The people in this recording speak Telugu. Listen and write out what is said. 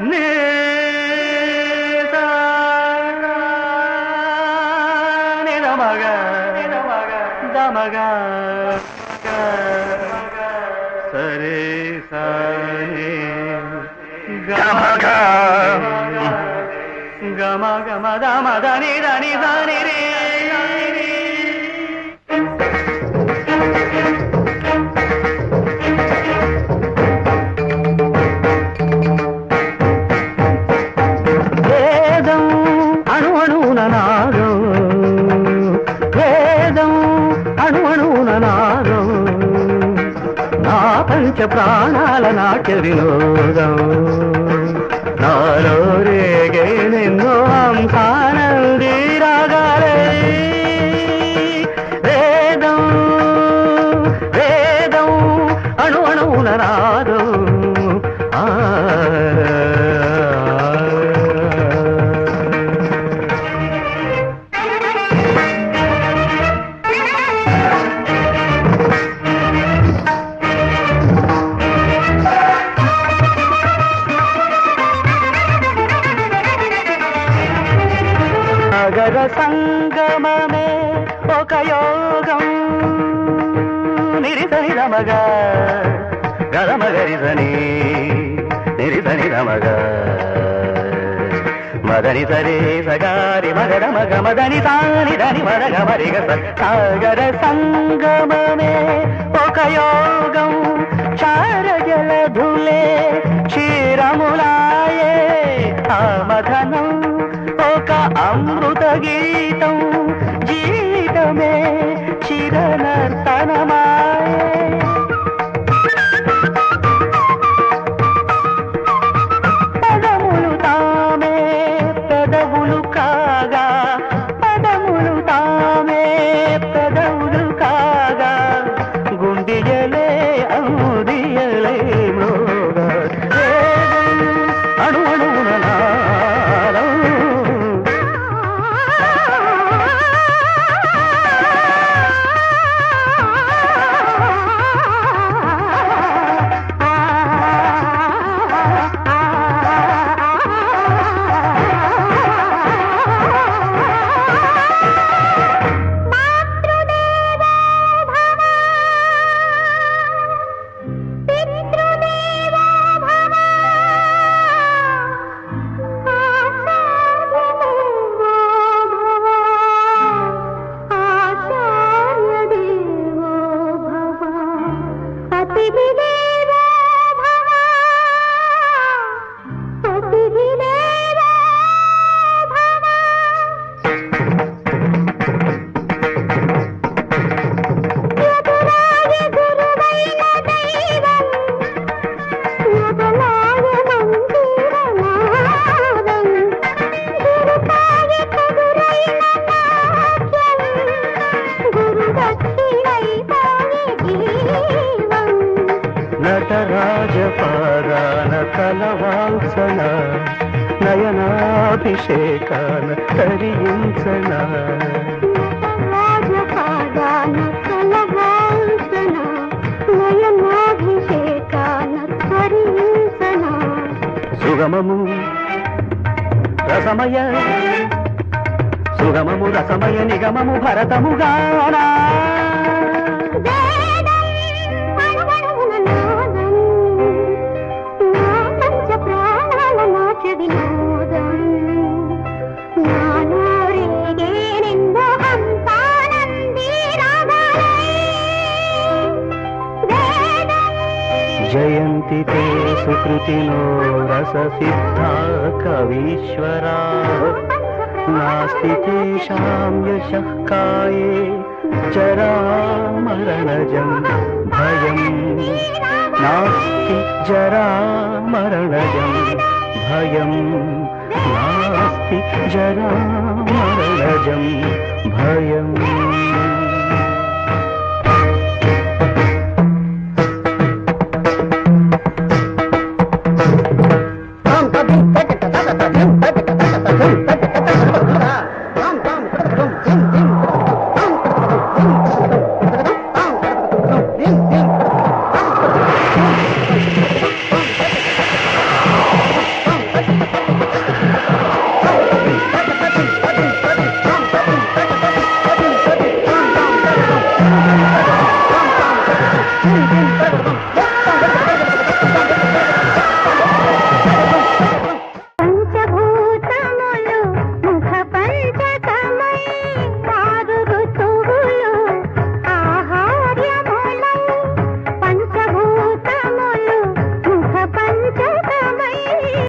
నీ నిరమగ దమగ సరే సరే గమగ గమ గమ దమ దని దని దని పంచ ప్రాణాల నాట్య వినోదం. నాలో రేగే నిన్నో యోగం నిరిసని రమగ. గరమగరిసని నిరిసని రమగ. మదని సరే సగారి మగర మగ మదని సాని దని మరగ మరిగ సాగర సంగమమే ఒక యోగం చారజల ధులే క్షీరములాయే ఆమధనం. சிறனர் தனமா నయనాభిషేకాన తరించన. రాజపాదాన కలవాల్సన నయనాభిషేకాన తరించన. సుగమము రసమయ సుగమము రసమయ నిగమము భరతముగానా. जयंती ते सुकृतिनो रससिद्धा कवीश्वरा नास्ति तेषां यशः काये जरामरणजं भयम्। नास्ति जरामरणजं भयम्। नास्ति जरामरणजं भयम्।